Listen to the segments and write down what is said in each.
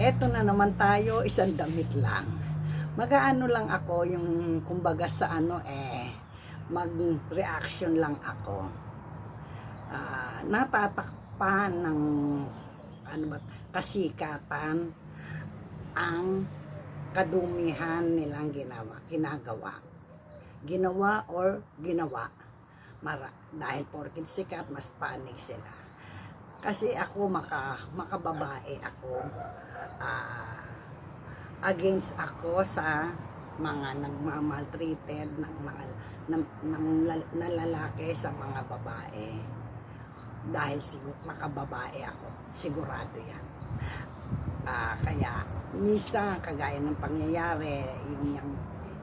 Eto na naman tayo, isang damit lang. Magaano lang ako yung kumbaga sa ano eh, mag-reaction lang ako. Ah, natatakpan ng ano ba, kasikatan ang kadumihan nilang ginawa, ginagawa. Ginawa or ginawa. Mara, dahil porkit sikat, mas panig sila. Kasi ako maka makababae ako. ah, against ako sa mga nagmamaltreated ng mga ng, ng, na lalaki sa mga babae. Dahil siguro makababae ako, sigurado yan. Ah, kaya misa kagaya ng pangyayari, yung, yung,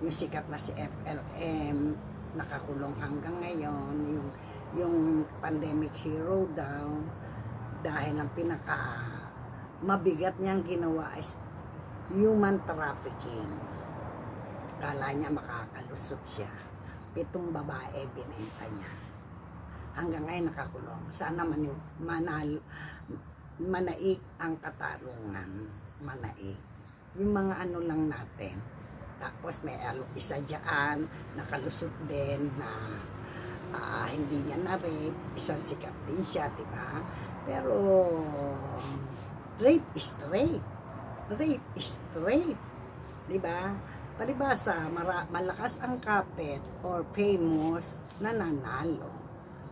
yung sikat na si FLM, nakakulong hanggang ngayon, yung, yung pandemic hero daw, dahil ang pinaka mabigat niyang ginawa is human trafficking. Kala niya makakalusot siya. Pitong babae binenta niya. Hanggang ngayon nakakulong. Sana man manal, manaig ang katarungan. Manaig. Yung mga ano lang natin. Tapos may isa dyan, nakalusot din na ah, hindi niya na-rape. Isang sikat din siya, di? Pero, rape is rape. Rape is rape. Di ba? Palibasa, mara, malakas ang kapit or famous nananalo.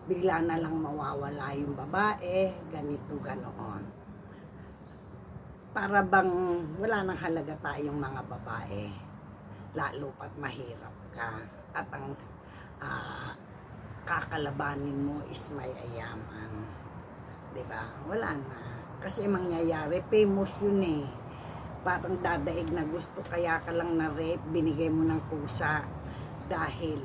Bigla na lang mawawala yung babae, ganito, ganoon. Para bang wala nang halaga tayong mga babae. Lalo pat mahirap ka. At ang ah, kakalabanin mo is may ayaman. 'Di ba? Wala na. Kasi mangyayari, famous yun eh. Parang dadaig na gusto, kaya ka lang na rape, binigay mo ng kusa. Dahil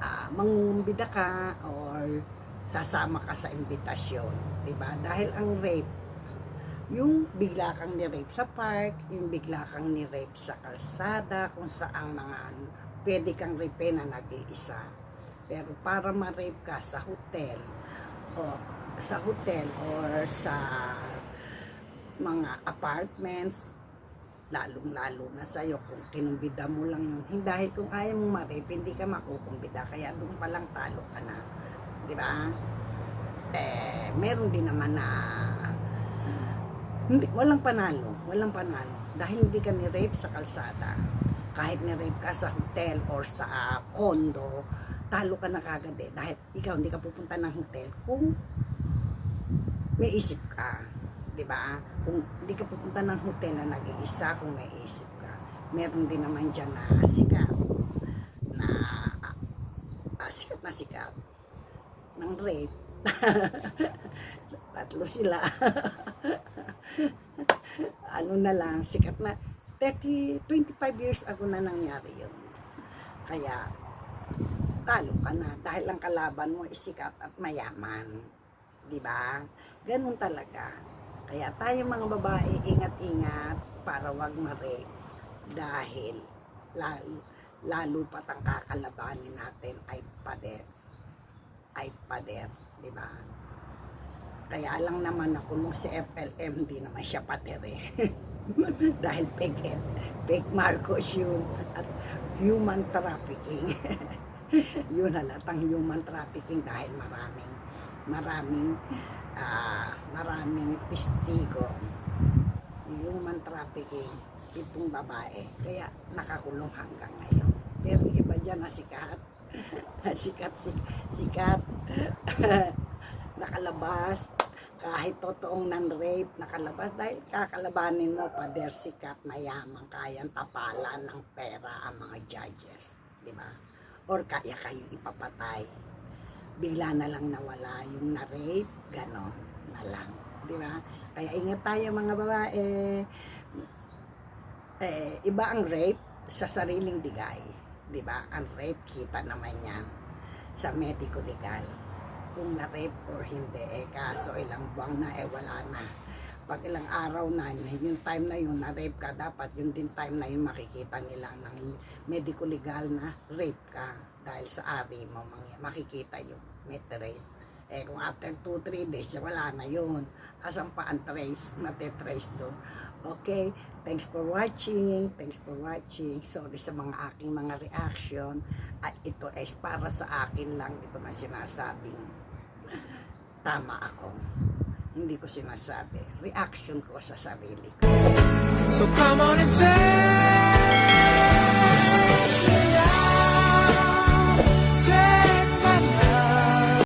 ah, mangumbida ka or sasama ka sa imbitasyon. 'di ba? Dahil ang rape, yung bigla kang ni-rape sa park, yung bigla kang ni-rape sa kalsada, kung saan mga pwede kang rape na nag-iisa. Pero para ma-rape ka sa hotel, o sa hotel or sa mga apartments, lalong-lalo na sa'yo kung kinumbida mo lang yun. Dahil kung ayaw mong ma-rape, hindi ka makukumbida. Kaya doon pa lang talo ka na. Di ba? Eh, meron din naman na hindi, walang panalo. Walang panalo. Dahil hindi ka ni-rape sa kalsada. Kahit ni-rape ka sa hotel or sa ah, condo, talo ka na kagad eh. Dahil ikaw hindi ka pupunta ng hotel kung may isip ka. 'di ba? Kung hindi ka pupunta ng hotel na nag-iisa kung may isip ka. Meron din naman dyan na sikat. Na ah, ah, sikat na sikat. Ng rape. Tatlo sila. ano na lang, sikat na. 30, 25 years ago na nangyari yun. Kaya, talo ka na dahil ang kalaban mo is sikat at mayaman. Di ba? Ganun talaga. Kaya tayo mga babae, ingat-ingat para wag ma-rape dahil lalo, lalo pat ang kakalabanin natin ay pader. Ay pader, di ba? Kaya lang naman ako nung si FLM, di naman siya pader eh. dahil fake, fake Marcos yun at human trafficking. yun halatang human trafficking dahil maraming maraming ah, maraming testigo. Human trafficking itong babae. Kaya nakakulong hanggang ngayon. Pero iba dyan na sikat sikat sik- sikat. Nakalabas. Kahit totoong nan-rape nakalabas. Dahil kakalabanin mo pader sikat mayaman kayang tapalan ng pera ang mga judges. Di ba or kaya kayo ipapatay bigla na lang nawala yung na-rape, gano'n na lang. Di ba? Kaya ingat tayo mga babae. Eh, iba ang rape sa sariling digay. Di ba? Ang rape, kita naman yan sa medico legal. Kung na-rape or hindi, eh kaso ilang buwang na, eh wala na. Pag ilang araw na, yung time na yun, na-rape ka, dapat yun din time na yun makikita nila ng medico legal na rape ka dahil sa ari mo, makikita yung may trace. Eh kung after 2-3 days, wala na yun. Asan pa ang trace, natitrace doon. Okay, thanks for watching. Thanks for watching. Sorry sa mga aking mga reaction. At ito ay para sa akin lang. Ito na sinasabing tama ako. Hindi ko sinasabi. Reaction ko sa sarili ko. So come on and take